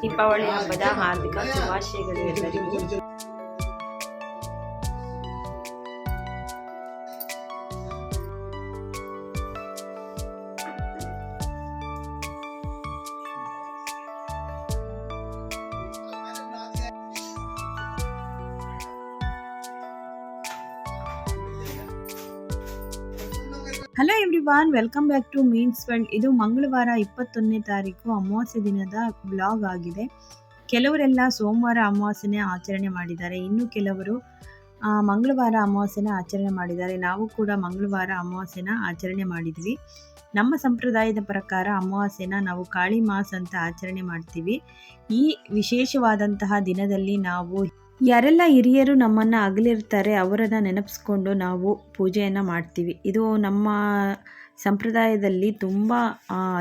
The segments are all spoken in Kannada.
ದೀಪಾವಳಿ ಹಬ್ಬದ ಹಾರ್ದಿಕ ಶುಭಾಶಯಗಳು ಎಲ್ಲರಿಗೂ hello everyone welcome back to means world ಇದು ಮಂಗಳವಾರ ಇಪ್ಪತ್ತೊಂದನೇ ತಾರೀಕು ಅಮಾವಾಸ್ಯ ದಿನದ ಬ್ಲಾಗ್ ಆಗಿದೆ. ಕೆಲವರೆಲ್ಲ ಸೋಮವಾರ ಅಮಾವಾಸ್ಯನೇ ಆಚರಣೆ ಮಾಡಿದ್ದಾರೆ. ಇನ್ನು ಕೆಲವರು ಮಂಗಳವಾರ ಅಮಾವಾಸ್ಯನ ಆಚರಣೆ ಮಾಡಿದ್ದಾರೆ. ನಾವು ಕೂಡ ಮಂಗಳವಾರ ಅಮಾವಾಸ್ಯನ ಆಚರಣೆ ಮಾಡಿದ್ವಿ. ನಮ್ಮ ಸಂಪ್ರದಾಯದ ಪ್ರಕಾರ ಅಮಾವಾಸ್ಯೆನ ನಾವು ಕಾಳಿ ಮಾಸ್ ಅಂತ ಆಚರಣೆ ಮಾಡ್ತೀವಿ. ಈ ವಿಶೇಷವಾದಂತಹ ದಿನದಲ್ಲಿ ನಾವು ಯಾರೆಲ್ಲ ಹಿರಿಯರು ನಮ್ಮನ್ನು ಅಗಲಿರ್ತಾರೆ ಅವರನ್ನು ನೆನಪಿಸ್ಕೊಂಡು ನಾವು ಪೂಜೆಯನ್ನು ಮಾಡ್ತೀವಿ. ಇದು ನಮ್ಮ ಸಂಪ್ರದಾಯದಲ್ಲಿ ತುಂಬ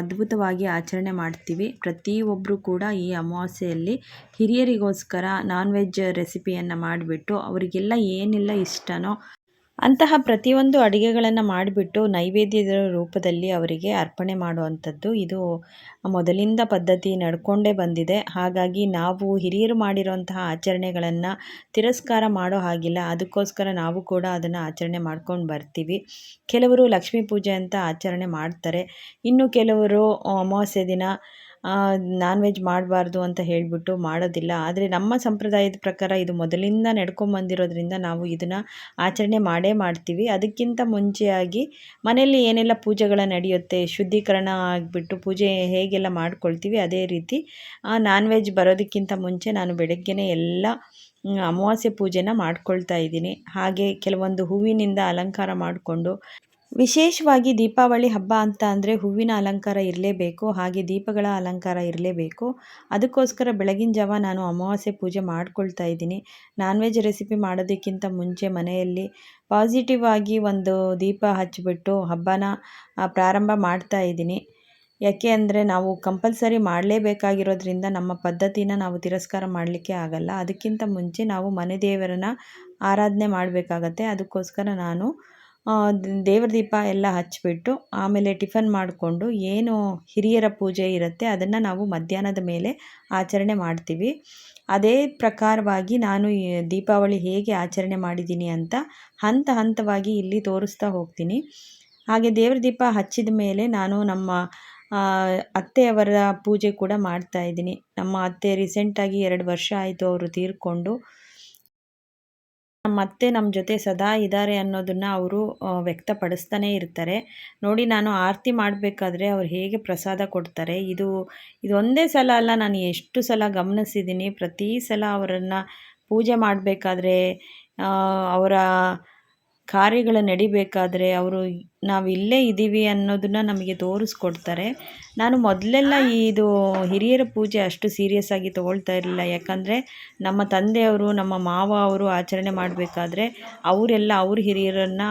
ಅದ್ಭುತವಾಗಿ ಆಚರಣೆ ಮಾಡ್ತೀವಿ. ಪ್ರತಿಯೊಬ್ಬರು ಕೂಡ ಈ ಅಮಾವಾಸ್ಯೆಯಲ್ಲಿ ಹಿರಿಯರಿಗೋಸ್ಕರ ನಾನ್ ವೆಜ್ ರೆಸಿಪಿಯನ್ನು ಮಾಡಿಬಿಟ್ಟು ಅವರಿಗೆಲ್ಲ ಏನೆಲ್ಲ ಇಷ್ಟನೋ ಅಂತಹ ಪ್ರತಿಯೊಂದು ಅಡುಗೆಗಳನ್ನು ಮಾಡಿಬಿಟ್ಟು ನೈವೇದ್ಯದ ರೂಪದಲ್ಲಿ ಅವರಿಗೆ ಅರ್ಪಣೆ ಮಾಡುವಂಥದ್ದು ಇದು ಮೊದಲಿಂದ ಪದ್ಧತಿ ನಡ್ಕೊಂಡೇ ಬಂದಿದೆ. ಹಾಗಾಗಿ ನಾವು ಹಿರಿಯರು ಮಾಡಿರುವಂತಹ ಆಚರಣೆಗಳನ್ನು ತಿರಸ್ಕಾರ ಮಾಡೋ ಹಾಗಿಲ್ಲ. ಅದಕ್ಕೋಸ್ಕರ ನಾವು ಕೂಡ ಅದನ್ನು ಆಚರಣೆ ಮಾಡ್ಕೊಂಡು ಬರ್ತೀವಿ. ಕೆಲವರು ಲಕ್ಷ್ಮೀ ಪೂಜೆ ಅಂತ ಆಚರಣೆ ಮಾಡ್ತಾರೆ. ಇನ್ನು ಕೆಲವರು ಅಮಾವಾಸ್ಯೆ ದಿನ ನಾನ್ ವೆಜ್ ಮಾಡಬಾರ್ದು ಅಂತ ಹೇಳಿಬಿಟ್ಟು ಮಾಡೋದಿಲ್ಲ. ಆದರೆ ನಮ್ಮ ಸಂಪ್ರದಾಯದ ಪ್ರಕಾರ ಇದು ಮೊದಲಿಂದ ನಡ್ಕೊಂಬಂದಿರೋದ್ರಿಂದ ನಾವು ಇದನ್ನು ಆಚರಣೆ ಮಾಡೇ ಮಾಡ್ತೀವಿ. ಅದಕ್ಕಿಂತ ಮುಂಚೆಯಾಗಿ ಮನೆಯಲ್ಲಿ ಏನೆಲ್ಲ ಪೂಜೆಗಳ ನಡೆಯುತ್ತೆ, ಶುದ್ಧೀಕರಣ ಆಗಿಬಿಟ್ಟು ಪೂಜೆ ಹೇಗೆಲ್ಲ ಮಾಡ್ಕೊಳ್ತೀವಿ ಅದೇ ರೀತಿ ನಾನ್ ವೆಜ್ ಬರೋದಕ್ಕಿಂತ ಮುಂಚೆ ನಾನು ಬೆಳಗ್ಗೆನೇ ಎಲ್ಲ ಅಮಾವಾಸ್ಯೆ ಪೂಜೆನ ಮಾಡ್ಕೊಳ್ತಾ ಇದ್ದೀನಿ. ಹಾಗೆ ಕೆಲವೊಂದು ಹೂವಿನಿಂದ ಅಲಂಕಾರ ಮಾಡಿಕೊಂಡು ವಿಶೇಷವಾಗಿ ದೀಪಾವಳಿ ಹಬ್ಬ ಅಂತ ಅಂದರೆ ಹೂವಿನ ಅಲಂಕಾರ ಇರಲೇಬೇಕು, ಹಾಗೆ ದೀಪಗಳ ಅಲಂಕಾರ ಇರಲೇಬೇಕು. ಅದಕ್ಕೋಸ್ಕರ ಬೆಳಗಿನ ಜಾವ ನಾನು ಅಮಾವಾಸ್ಯೆ ಪೂಜೆ ಮಾಡ್ಕೊಳ್ತಾ ಇದ್ದೀನಿ. ನಾನ್ ವೆಜ್ ರೆಸಿಪಿ ಮಾಡೋದಕ್ಕಿಂತ ಮುಂಚೆ ಮನೆಯಲ್ಲಿ ಪಾಸಿಟಿವ್ ಆಗಿ ಒಂದು ದೀಪ ಹಚ್ಚಿಬಿಟ್ಟು ಹಬ್ಬನ ಪ್ರಾರಂಭ ಮಾಡ್ತಾ ಇದ್ದೀನಿ. ಯಾಕೆ ಅಂದರೆ ನಾವು ಕಂಪಲ್ಸರಿ ಮಾಡಲೇಬೇಕಾಗಿರೋದ್ರಿಂದ ನಮ್ಮ ಪದ್ಧತಿನ ನಾವು ತಿರಸ್ಕಾರ ಮಾಡಲಿಕ್ಕೆ ಆಗಲ್ಲ. ಅದಕ್ಕಿಂತ ಮುಂಚೆ ನಾವು ಮನೆ ದೇವರನ್ನ ಆರಾಧನೆ ಮಾಡಬೇಕಾಗತ್ತೆ. ಅದಕ್ಕೋಸ್ಕರ ನಾನು ದೇವ್ರ ದೀಪ ಎಲ್ಲ ಹಚ್ಚಿಬಿಟ್ಟು ಆಮೇಲೆ ಟಿಫನ್ ಮಾಡಿಕೊಂಡು ಏನು ಹಿರಿಯರ ಪೂಜೆ ಇರುತ್ತೆ ಅದನ್ನು ನಾವು ಮಧ್ಯಾಹ್ನದ ಮೇಲೆ ಆಚರಣೆ ಮಾಡ್ತೀವಿ. ಅದೇ ಪ್ರಕಾರವಾಗಿ ನಾನು ದೀಪಾವಳಿ ಹೇಗೆ ಆಚರಣೆ ಮಾಡಿದ್ದೀನಿ ಅಂತ ಹಂತ ಹಂತವಾಗಿ ಇಲ್ಲಿ ತೋರಿಸ್ತಾ ಹೋಗ್ತೀನಿ. ಹಾಗೆ ದೇವ್ರ ದೀಪ ಹಚ್ಚಿದ ಮೇಲೆ ನಾನು ನಮ್ಮ ಅತ್ತೆಯವರ ಪೂಜೆ ಕೂಡ ಮಾಡ್ತಾ ಇದ್ದೀನಿ. ನಮ್ಮ ಅತ್ತೆ ರೀಸೆಂಟಾಗಿ ಎರಡು ವರ್ಷ ಆಯಿತು ಅವರು ತೀರ್ಕೊಂಡು ನಮ್ಮ ಅತ್ತೆ ನಮ್ಮ ಜೊತೆ ಸದಾ ಇದ್ದಾರೆ ಅನ್ನೋದನ್ನು ಅವರು ವ್ಯಕ್ತಪಡಿಸ್ತಾನೇ ಇರ್ತಾರೆ. ನೋಡಿ, ನಾನು ಆರತಿ ಮಾಡಬೇಕಾದ್ರೆ ಅವ್ರು ಹೇಗೆ ಪ್ರಸಾದ ಕೊಡ್ತಾರೆ. ಇದು, ಇದೊಂದೇ ಸಲ ಅಲ್ಲ, ನಾನು ಎಷ್ಟು ಸಲ ಗಮನಿಸಿದ್ದೀನಿ ಪ್ರತಿ ಸಲ ಅವರನ್ನು ಪೂಜೆ ಮಾಡಬೇಕಾದ್ರೆ ಅವರ ಕಾರ್ಯಗಳು ನಡಿಬೇಕಾದರೆ ಅವರು ನಾವು ಇಲ್ಲೇ ಇದ್ದೀವಿ ಅನ್ನೋದನ್ನು ನಮಗೆ ತೋರಿಸ್ಕೊಡ್ತಾರೆ. ನಾನು ಮೊದಲೆಲ್ಲ ಇದು ಹಿರಿಯರ ಪೂಜೆ ಅಷ್ಟು ಸೀರಿಯಸ್ ಆಗಿ ತೊಗೊಳ್ತಾ ಇರಲಿಲ್ಲ. ಯಾಕಂದರೆ ನಮ್ಮ ತಂದೆಯವರು, ನಮ್ಮ ಮಾವ ಅವರು ಆಚರಣೆ ಮಾಡಬೇಕಾದ್ರೆ ಅವರೆಲ್ಲ ಅವ್ರ ಹಿರಿಯರನ್ನು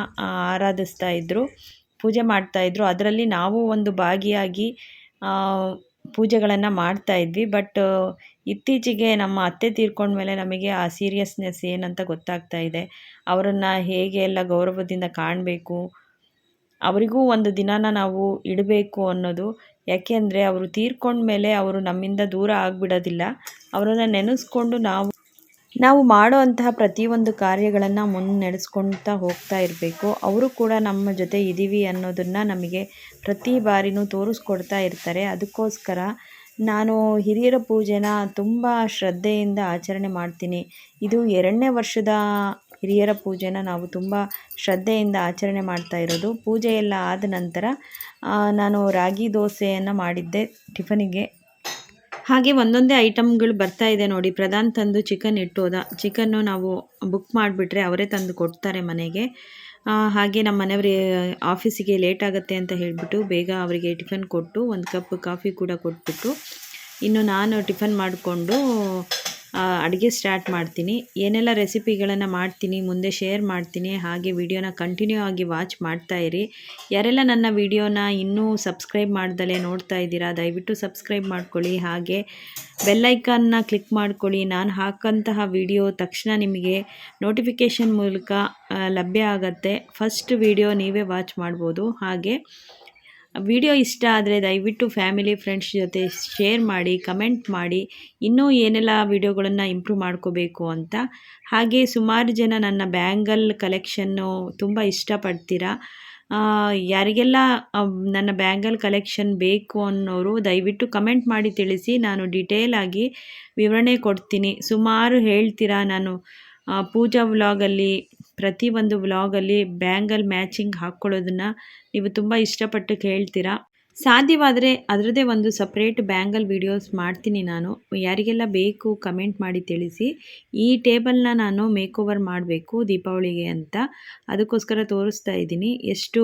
ಆರಾಧಿಸ್ತಾ ಇದ್ದರು ಪೂಜೆ ಮಾಡ್ತಾಯಿದ್ರು ಅದರಲ್ಲಿ ನಾವು ಒಂದು ಭಾಗಿಯಾಗಿ ಪೂಜೆಗಳನ್ನು ಮಾಡ್ತಾ ಇದ್ವಿ. ಬಟ್ ಇತ್ತೀಚೆಗೆ ನಮ್ಮ ಅತ್ತೆ ತೀರ್ಕೊಂಡ್ಮೇಲೆ ನಮಗೆ ಆ ಸೀರಿಯಸ್ನೆಸ್ ಏನಂತ ಗೊತ್ತಾಗ್ತಾ ಇದೆ. ಅವರನ್ನು ಹೇಗೆ ಎಲ್ಲ ಗೌರವದಿಂದ ಕಾಣಬೇಕು, ಅವರಿಗೂ ಒಂದು ದಿನಾನ ನಾವು ಇಡಬೇಕು ಅನ್ನೋದು. ಯಾಕೆಂದರೆ ಅವರು ತೀರ್ಕೊಂಡ್ಮೇಲೆ ಅವರು ನಮ್ಮಿಂದ ದೂರ ಆಗಿಬಿಡೋದಿಲ್ಲ. ಅವರನ್ನು ನೆನೆಸ್ಕೊಂಡು ನಾವು ನಾವು ಮಾಡೋ ಅಂತಹ ಪ್ರತಿಯೊಂದು ಕಾರ್ಯಗಳನ್ನು ಮುನ್ನಡೆಸ್ಕೊಳ್ತಾ ಹೋಗ್ತಾ ಇರಬೇಕು. ಅವರು ಕೂಡ ನಮ್ಮ ಜೊತೆ ಇದ್ದೀವಿ ಅನ್ನೋದನ್ನು ನಮಗೆ ಪ್ರತಿ ಬಾರಿನೂ ತೋರಿಸ್ಕೊಡ್ತಾ ಇರ್ತಾರೆ. ಅದಕ್ಕೋಸ್ಕರ ನಾನು ಹಿರಿಯರ ಪೂಜೆನ ತುಂಬ ಶ್ರದ್ಧೆಯಿಂದ ಆಚರಣೆ ಮಾಡ್ತೀನಿ. ಇದು ಎರಡನೇ ವರ್ಷದ ಹಿರಿಯರ ಪೂಜೆನ ನಾವು ತುಂಬ ಶ್ರದ್ಧೆಯಿಂದ ಆಚರಣೆ ಮಾಡ್ತಾ ಇರೋದು. ಪೂಜೆ ಆದ ನಂತರ ನಾನು ರಾಗಿ ದೋಸೆಯನ್ನು ಮಾಡಿದ್ದೆ ಟಿಫನಿಗೆ. ಹಾಗೆ ಒಂದೊಂದೇ ಐಟಮ್ಗಳು ಬರ್ತಾ ಇದೆ ನೋಡಿ. ಪ್ರಧಾನ್ ತಂದು ಚಿಕನ್ ಇಟ್ಟು ಹೋದ. ಚಿಕನ್ನು ನಾವು ಬುಕ್ ಮಾಡಿಬಿಟ್ರೆ ಅವರೇ ತಂದು ಕೊಡ್ತಾರೆ ಮನೆಗೆ. ಹಾಗೆ ನಮ್ಮ ಮನೆಯವ್ರ ಆಫೀಸಿಗೆ ಲೇಟ್ ಆಗುತ್ತೆ ಅಂತ ಹೇಳಿಬಿಟ್ಟು ಬೇಗ ಅವರಿಗೆ ಟಿಫನ್ ಕೊಟ್ಟು, ಒಂದು ಕಪ್ ಕಾಫಿ ಕೂಡ ಕೊಟ್ಬಿಟ್ಟು, ಇನ್ನು ನಾನು ಟಿಫನ್ ಮಾಡಿಕೊಂಡು ಅಡುಗೆ ಸ್ಟಾರ್ಟ್ ಮಾಡ್ತೀನಿ. ಏನೆಲ್ಲ ರೆಸಿಪಿಗಳನ್ನು ಮಾಡ್ತೀನಿ, ಮುಂದೆ ಶೇರ್ ಮಾಡ್ತೀನಿ, ಹಾಗೆ ವಿಡಿಯೋನ ಕಂಟಿನ್ಯೂ ಆಗಿ ವಾಚ್ ಮಾಡ್ತಾ ಇರಿ. ಯಾರೆಲ್ಲ ನನ್ನ ವಿಡಿಯೋನ ಇನ್ನೂ ಸಬ್ಸ್ಕ್ರೈಬ್ ಮಾಡ್ದಲೇ ನೋಡ್ತಾ ಇದ್ದೀರಾ, ದಯವಿಟ್ಟು ಸಬ್ಸ್ಕ್ರೈಬ್ ಮಾಡ್ಕೊಳ್ಳಿ. ಹಾಗೆ ಬೆಲ್ಲೈಕನ್ನ ಕ್ಲಿಕ್ ಮಾಡ್ಕೊಳ್ಳಿ. ನಾನು ಹಾಕಂತಹ ವಿಡಿಯೋ ತಕ್ಷಣ ನಿಮಗೆ ನೋಟಿಫಿಕೇಷನ್ ಮೂಲಕ ಲಭ್ಯ ಆಗುತ್ತೆ. ಫಸ್ಟ್ ವಿಡಿಯೋ ನೀವೇ ವಾಚ್ ಮಾಡ್ಬೋದು. ಹಾಗೆ ವಿಡಿಯೋ ಇಷ್ಟ ಆದರೆ ದಯವಿಟ್ಟು ಫ್ಯಾಮಿಲಿ, ಫ್ರೆಂಡ್ಸ್ ಜೊತೆ ಶೇರ್ ಮಾಡಿ, ಕಮೆಂಟ್ ಮಾಡಿ. ಇನ್ನೂ ಏನೆಲ್ಲ ವಿಡಿಯೋಗಳನ್ನು ಇಂಪ್ರೂವ್ ಮಾಡ್ಕೋಬೇಕು ಅಂತ. ಹಾಗೆ ಸುಮಾರು ಜನ ನನ್ನ ಬ್ಯಾಂಗಲ್ ಕಲೆಕ್ಷನ್ನು ತುಂಬ ಇಷ್ಟಪಡ್ತೀರಾ? ಯಾರಿಗೆಲ್ಲ ನನ್ನ ಬ್ಯಾಂಗಲ್ ಕಲೆಕ್ಷನ್ ಬೇಕು ಅನ್ನೋರು ದಯವಿಟ್ಟು ಕಮೆಂಟ್ ಮಾಡಿ ತಿಳಿಸಿ. ನಾನು ಡಿಟೇಲ್ ಆಗಿ ವಿವರಣೆ ಕೊಡ್ತೀನಿ. ಸುಮಾರು ಹೇಳ್ತೀರಾ ನಾನು? ಪೂಜಾ ವ್ಲಾಗಲ್ಲಿ ಪ್ರತಿಯೊಂದು ವ್ಲಾಗಲ್ಲಿ ಬ್ಯಾಂಗಲ್ ಮ್ಯಾಚಿಂಗ್ ಹಾಕ್ಕೊಳ್ಳೋದನ್ನು ನೀವು ತುಂಬ ಇಷ್ಟಪಟ್ಟು ಕೇಳ್ತೀರಾ? ಸಾಧ್ಯವಾದರೆ ಅದರದ್ದೇ ಒಂದು ಸಪ್ರೇಟ್ ಬ್ಯಾಂಗಲ್ ವೀಡಿಯೋಸ್ ಮಾಡ್ತೀನಿ ನಾನು. ಯಾರಿಗೆಲ್ಲ ಬೇಕು ಕಮೆಂಟ್ ಮಾಡಿ ತಿಳಿಸಿ. ಈ ಟೇಬಲ್ನ ನಾನು ಮೇಕ್ ಓವರ್ ಮಾಡಬೇಕು ದೀಪಾವಳಿಗೆ ಅಂತ. ಅದಕ್ಕೋಸ್ಕರ ತೋರಿಸ್ತಾ ಇದ್ದೀನಿ. ಎಷ್ಟು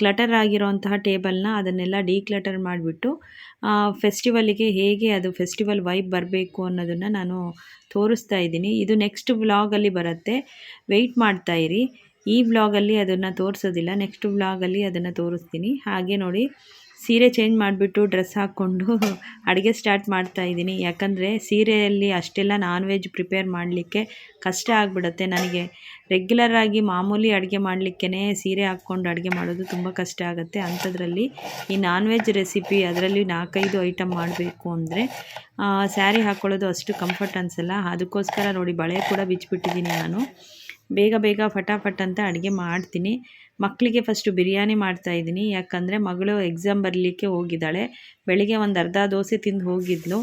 ಕ್ಲಟರ್ ಆಗಿರೋಂತಹ ಟೇಬಲ್ನ ಅದನ್ನೆಲ್ಲ ಡಿಕ್ಲಟರ್ ಮಾಡಿಬಿಟ್ಟು ಫೆಸ್ಟಿವಲಿಗೆ ಹೇಗೆ ಅದು ಫೆಸ್ಟಿವಲ್ ವೈಬ್ ಬರಬೇಕು ಅನ್ನೋದನ್ನು ನಾನು ತೋರಿಸ್ತಾ ಇದ್ದೀನಿ. ಇದು ನೆಕ್ಸ್ಟ್ ವ್ಲಾಗಲ್ಲಿ ಬರುತ್ತೆ. ವೆಯ್ಟ್ ಮಾಡ್ತಾಯಿರಿ ಈ ವ್ಲಾಗಲ್ಲಿ ಅದನ್ನು ತೋರಿಸೋದಿಲ್ಲ. ನೆಕ್ಸ್ಟ್ ವ್ಲಾಗಲ್ಲಿ ಅದನ್ನು ತೋರಿಸ್ತೀನಿ. ಹಾಗೆ ನೋಡಿ, ಸೀರೆ ಚೇಂಜ್ ಮಾಡಿಬಿಟ್ಟು ಡ್ರೆಸ್ ಹಾಕ್ಕೊಂಡು ಅಡುಗೆ ಸ್ಟಾರ್ಟ್ ಮಾಡ್ತಾ ಇದ್ದೀನಿ. ಯಾಕಂದರೆ ಸೀರೆಯಲ್ಲಿ ಅಷ್ಟೆಲ್ಲ ನಾನ್ ವೆಜ್ ಪ್ರಿಪೇರ್ ಮಾಡಲಿಕ್ಕೆ ಕಷ್ಟ ಆಗಿಬಿಡುತ್ತೆ ನನಗೆ. ರೆಗ್ಯುಲರ್ ಆಗಿ ಮಾಮೂಲಿ ಅಡುಗೆ ಮಾಡಲಿಕ್ಕೇ ಸೀರೆ ಹಾಕ್ಕೊಂಡು ಅಡುಗೆ ಮಾಡೋದು ತುಂಬ ಕಷ್ಟ ಆಗುತ್ತೆ. ಅಂಥದ್ರಲ್ಲಿ ಈ ನಾನ್ ವೆಜ್ ರೆಸಿಪಿ ಅದರಲ್ಲಿ ನಾಲ್ಕೈದು ಐಟಮ್ ಮಾಡಬೇಕು ಅಂದರೆ ಸ್ಯಾರಿ ಹಾಕ್ಕೊಳ್ಳೋದು ಅಷ್ಟು ಕಂಫರ್ಟ್ ಅನಿಸಲ್ಲ. ಅದಕ್ಕೋಸ್ಕರ ನೋಡಿ, ಬಳೆ ಕೂಡ ಬಿಚ್ಚಿಬಿಟ್ಟಿದ್ದೀನಿ ನಾನು. ಬೇಗ ಬೇಗ ಫಟಾಫಟ್ ಅಂತ ಅಡುಗೆ ಮಾಡ್ತೀನಿ. ಮಕ್ಕಳಿಗೆ ಫಸ್ಟು ಬಿರಿಯಾನಿ ಮಾಡ್ತಾಯಿದ್ದೀನಿ ಯಾಕಂದರೆ ಮಗಳು ಎಕ್ಸಾಮ್ ಬರಲಿಕ್ಕೆ ಹೋಗಿದ್ದಾಳೆ. ಬೆಳಿಗ್ಗೆ ಒಂದು ಅರ್ಧ ದೋಸೆ ತಿಂದು ಹೋಗಿದ್ಲು.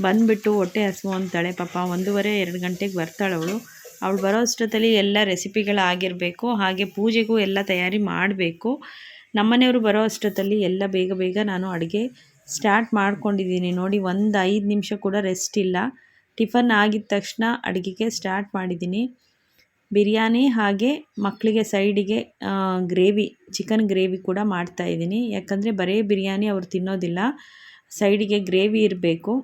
ಬಂದುಬಿಟ್ಟು ಹೊಟ್ಟೆ ಹಸುವು ಅಂತಾಳೆ. ಪಾಪ ಒಂದೂವರೆ, ಎರಡು ಗಂಟೆಗೆ ಬರ್ತಾಳೆ ಅವಳು. ಅವಳು ಬರೋ ಅಷ್ಟೊತ್ತಲ್ಲಿ ಎಲ್ಲ ರೆಸಿಪಿಗಳಾಗಿರಬೇಕು ಹಾಗೆ ಪೂಜೆಗೂ ಎಲ್ಲ ತಯಾರಿ ಮಾಡಬೇಕು. ನಮ್ಮನೆಯವರು ಬರೋ ಅಷ್ಟೊತ್ತಲ್ಲಿ ಎಲ್ಲ ಬೇಗ ಬೇಗ ನಾನು ಅಡುಗೆ ಸ್ಟಾರ್ಟ್ ಮಾಡ್ಕೊಂಡಿದ್ದೀನಿ. ನೋಡಿ, ಒಂದು ಐದು ನಿಮಿಷ ಕೂಡ ರೆಸ್ಟ್ ಇಲ್ಲ. ಟಿಫನ್ ಆಗಿದ ತಕ್ಷಣ ಅಡುಗೆಗೆ ಸ್ಟಾರ್ಟ್ ಮಾಡಿದ್ದೀನಿ. ಬಿರಿಯಾನಿ ಹಾಗೆ ಮಕ್ಕಳಿಗೆ ಸೈಡಿಗೆ ಗ್ರೇವಿ, ಚಿಕನ್ ಗ್ರೇವಿ ಕೂಡ ಮಾಡ್ತಾಯಿದ್ದೀನಿ ಯಾಕಂದರೆ ಬರೀ ಬಿರಿಯಾನಿ ಅವರು ತಿನ್ನೋದಿಲ್ಲ. ಸೈಡಿಗೆ ಗ್ರೇವಿ ಇರಬೇಕು.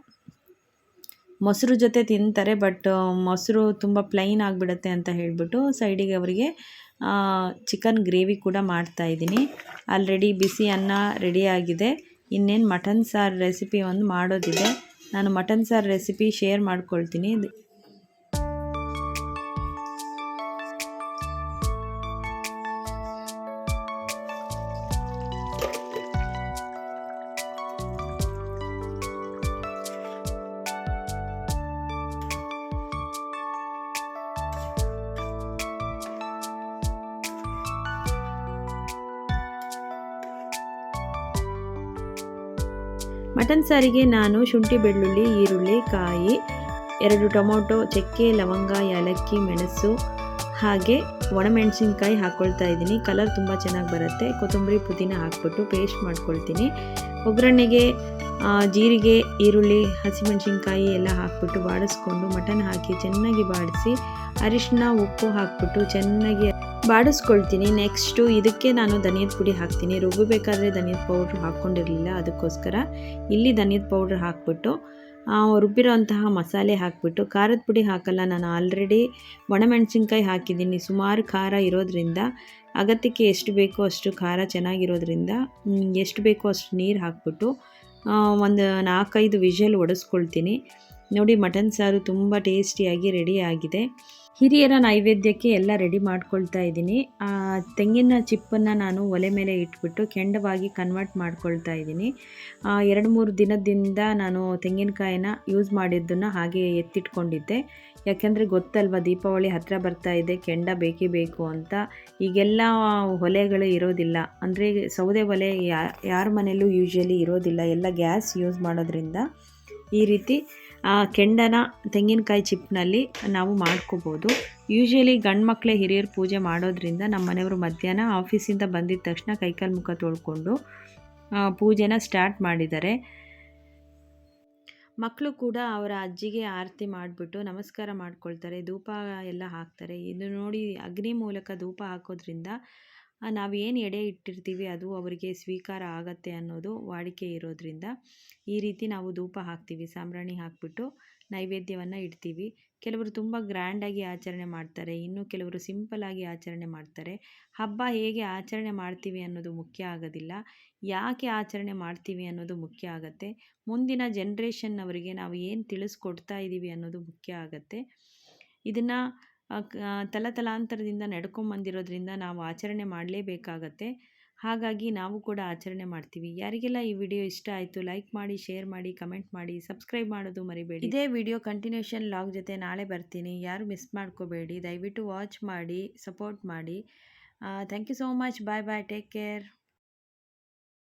ಮೊಸರು ಜೊತೆ ತಿಂತಾರೆ, ಬಟ್ ಮೊಸರು ತುಂಬ ಪ್ಲೈನ್ ಆಗಿಬಿಡುತ್ತೆ ಅಂತ ಹೇಳಿಬಿಟ್ಟು ಸೈಡಿಗೆ ಅವರಿಗೆ ಚಿಕನ್ ಗ್ರೇವಿ ಕೂಡ ಮಾಡ್ತಾಯಿದ್ದೀನಿ ಆಲ್ರೆಡಿ ಬಿಸಿ ಅನ್ನ ರೆಡಿಯಾಗಿದೆ ಇನ್ನೇನು ಮಟನ್ ಸಾರು ರೆಸಿಪಿ ಒಂದು ಮಾಡೋದಿದೆ. ನಾನು ಮಟನ್ ಸಾರು ರೆಸಿಪಿ ಶೇರ್ ಮಾಡ್ಕೊಳ್ತೀನಿ. ಮಟನ್ ಸಾರಿಗೆ ನಾನು ಶುಂಠಿ, ಬೆಳ್ಳುಳ್ಳಿ, ಈರುಳ್ಳಿ, ಕಾಯಿ, ಎರಡು ಟೊಮೊಟೊ, ಚಕ್ಕೆ, ಲವಂಗ, ಏಲಕ್ಕಿ, ಮೆಣಸು ಹಾಗೆ ಒಣಮೆಣಸಿನ್ಕಾಯಿ ಹಾಕ್ಕೊಳ್ತಾ ಇದ್ದೀನಿ. ಕಲರ್ ತುಂಬ ಚೆನ್ನಾಗಿ ಬರುತ್ತೆ. ಕೊತ್ತಂಬರಿ, ಪುದೀನ ಹಾಕ್ಬಿಟ್ಟು ಪೇಸ್ಟ್ ಮಾಡ್ಕೊಳ್ತೀನಿ. ಒಗ್ಗರಣೆಗೆ ಜೀರಿಗೆ, ಈರುಳ್ಳಿ, ಹಸಿಮೆಣಸಿನ್ಕಾಯಿ ಎಲ್ಲ ಹಾಕ್ಬಿಟ್ಟು ಬಾಡಿಸ್ಕೊಂಡು ಮಟನ್ ಹಾಕಿ ಚೆನ್ನಾಗಿ ಬಾಡಿಸಿ ಅರಿಶಿನ ಉಪ್ಪು ಹಾಕ್ಬಿಟ್ಟು ಚೆನ್ನಾಗಿ ಬಾಡಿಸ್ಕೊಳ್ತೀನಿ. ನೆಕ್ಸ್ಟು ಇದಕ್ಕೆ ನಾನು ಧನಿಯದ ಪುಡಿ ಹಾಕ್ತೀನಿ. ರುಬ್ಬಬೇಕಾದ್ರೆ ಧನಿಯದ ಪೌಡ್ರ್ ಹಾಕ್ಕೊಂಡಿರಲಿಲ್ಲ, ಅದಕ್ಕೋಸ್ಕರ ಇಲ್ಲಿ ಧನಿಯದ ಪೌಡ್ರ್ ಹಾಕ್ಬಿಟ್ಟು ರುಬ್ಬಿರೋ ರುಬ್ಬಿರೋಂತಹ ಮಸಾಲೆ ಹಾಕ್ಬಿಟ್ಟು, ಖಾರದ ಪುಡಿ ಹಾಕಲ್ಲ, ನಾನು ಆಲ್ರೆಡಿ ಒಣಮೆಣಸಿನ್ಕಾಯಿ ಹಾಕಿದ್ದೀನಿ. ಸುಮಾರು ಖಾರ ಇರೋದ್ರಿಂದ, ಅಗತ್ಯಕ್ಕೆ ಎಷ್ಟು ಬೇಕೋ ಅಷ್ಟು ಖಾರ ಚೆನ್ನಾಗಿರೋದ್ರಿಂದ ಎಷ್ಟು ಬೇಕೋ ಅಷ್ಟು ನೀರು ಹಾಕ್ಬಿಟ್ಟು ಒಂದು ನಾಲ್ಕೈದು ವಿಷಲ್ ಒಡಿಸ್ಕೊಳ್ತೀನಿ. ನೋಡಿ, ಮಟನ್ ಸಾರು ತುಂಬ ಟೇಸ್ಟಿಯಾಗಿ ರೆಡಿ ಆಗಿದೆ. ಹಿರಿಯರ ನೈವೇದ್ಯಕ್ಕೆ ಎಲ್ಲ ರೆಡಿ ಮಾಡ್ಕೊಳ್ತಾ ಇದ್ದೀನಿ. ತೆಂಗಿನ ಚಿಪ್ಪನ್ನು ನಾನು ಒಲೆ ಮೇಲೆ ಇಟ್ಬಿಟ್ಟು ಕೆಂಡವಾಗಿ ಕನ್ವರ್ಟ್ ಮಾಡ್ಕೊಳ್ತಾ ಇದ್ದೀನಿ. ಎರಡು ಮೂರು ದಿನದಿಂದ ನಾನು ತೆಂಗಿನಕಾಯಿನ ಯೂಸ್ ಮಾಡಿದ್ದನ್ನು ಹಾಗೆ ಎತ್ತಿಟ್ಕೊಂಡಿದ್ದೆ. ಯಾಕೆಂದರೆ ಗೊತ್ತಲ್ವ, ದೀಪಾವಳಿ ಹತ್ತಿರ ಬರ್ತಾ ಇದೆ, ಕೆಂಡ ಬೇಕೇ ಬೇಕು ಅಂತ. ಈಗೆಲ್ಲ ಒಲೆಗಳು ಇರೋದಿಲ್ಲ. ಅಂದರೆ ಸೌದೆ ಒಲೆ ಯಾ, ಯಾರ ಮನೆಯಲ್ಲೂ ಯೂಶ್ವಲಿ ಇರೋದಿಲ್ಲ. ಎಲ್ಲ ಗ್ಯಾಸ್ ಯೂಸ್ ಮಾಡೋದ್ರಿಂದ ಈ ರೀತಿ ಆ ಕೆಂಡನ ತೆಂಗಿನಕಾಯಿ ಚಿಪ್ನಲ್ಲಿ ನಾವು ಮಾಡ್ಕೋಬೋದು. ಯೂಶ್ವಲಿ ಗಂಡು ಮಕ್ಕಳೇ ಹಿರಿಯರು ಪೂಜೆ ಮಾಡೋದ್ರಿಂದ ನಮ್ಮ ಮನೆಯವರು ಮಧ್ಯಾಹ್ನ ಆಫೀಸಿಂದ ಬಂದಿದ ತಕ್ಷಣ ಕೈಕಾಲು ಮುಖ ತೊಳ್ಕೊಂಡು ಪೂಜೆನ ಸ್ಟಾರ್ಟ್ ಮಾಡಿದ್ದಾರೆ. ಮಕ್ಕಳು ಕೂಡ ಅವರ ಅಜ್ಜಿಗೆ ಆರತಿ ಮಾಡಿಬಿಟ್ಟು ನಮಸ್ಕಾರ ಮಾಡ್ಕೊಳ್ತಾರೆ, ಧೂಪ ಎಲ್ಲ ಹಾಕ್ತಾರೆ. ಇದು ನೋಡಿ ಅಗ್ನಿ ಮೂಲಕ ಧೂಪ ಹಾಕೋದ್ರಿಂದ ನಾವೇನು ಎಡೆ ಇಟ್ಟಿರ್ತೀವಿ ಅದು ಅವರಿಗೆ ಸ್ವೀಕಾರ ಆಗತ್ತೆ ಅನ್ನೋದು ವಾಡಿಕೆ ಇರೋದ್ರಿಂದ ಈ ರೀತಿ ನಾವು ಧೂಪ ಹಾಕ್ತೀವಿ, ಸಾಂಬ್ರಾಣಿ ಹಾಕ್ಬಿಟ್ಟು ನೈವೇದ್ಯವನ್ನು ಇಡ್ತೀವಿ. ಕೆಲವರು ತುಂಬ ಗ್ರ್ಯಾಂಡಾಗಿ ಆಚರಣೆ ಮಾಡ್ತಾರೆ, ಇನ್ನು ಕೆಲವರು ಸಿಂಪಲಾಗಿ ಆಚರಣೆ ಮಾಡ್ತಾರೆ. ಹಬ್ಬ ಹೇಗೆ ಆಚರಣೆ ಮಾಡ್ತೀವಿ ಅನ್ನೋದು ಮುಖ್ಯ ಆಗೋದಿಲ್ಲ. ಯಾಕೆ ಆಚರಣೆ ಮಾಡ್ತೀವಿ ಅನ್ನೋದು ಮುಖ್ಯ ಆಗುತ್ತೆ. ಮುಂದಿನ ಜನ್ರೇಷನ್ನವರಿಗೆ ನಾವು ಏನು ತಿಳಿಸ್ಕೊಡ್ತಾ ಇದ್ದೀವಿ ಅನ್ನೋದು ಮುಖ್ಯ ಆಗುತ್ತೆ. ಇದನ್ನು ತಲತಲಾಂತರದಿಂದ ನಡ್ಕೊಂಬಂದಿರೋದ್ರಿಂದ ನಾವು ಆಚರಣೆ ಮಾಡಲೇಬೇಕಾಗತ್ತೆ. ಹಾಗಾಗಿ ನಾವು ಕೂಡ ಆಚರಣೆ ಮಾಡ್ತೀವಿ. ಯಾರಿಗೆಲ್ಲ ಈ ವಿಡಿಯೋ ಇಷ್ಟ ಆಯಿತು, ಲೈಕ್ ಮಾಡಿ, ಶೇರ್ ಮಾಡಿ, ಕಮೆಂಟ್ ಮಾಡಿ, ಸಬ್ಸ್ಕ್ರೈಬ್ ಮಾಡೋದು ಮರಿಬೇಡಿ. ಇದೇ ವಿಡಿಯೋ ಕಂಟಿನ್ಯೂಷನ್ ಲಾಗ್ ಜೊತೆ ನಾಳೆ ಬರ್ತೀನಿ. ಯಾರು ಮಿಸ್ ಮಾಡ್ಕೋಬೇಡಿ, ದಯವಿಟ್ಟು ವಾಚ್ ಮಾಡಿ, ಸಪೋರ್ಟ್ ಮಾಡಿ. Thank you so much. Bye bye. Take care.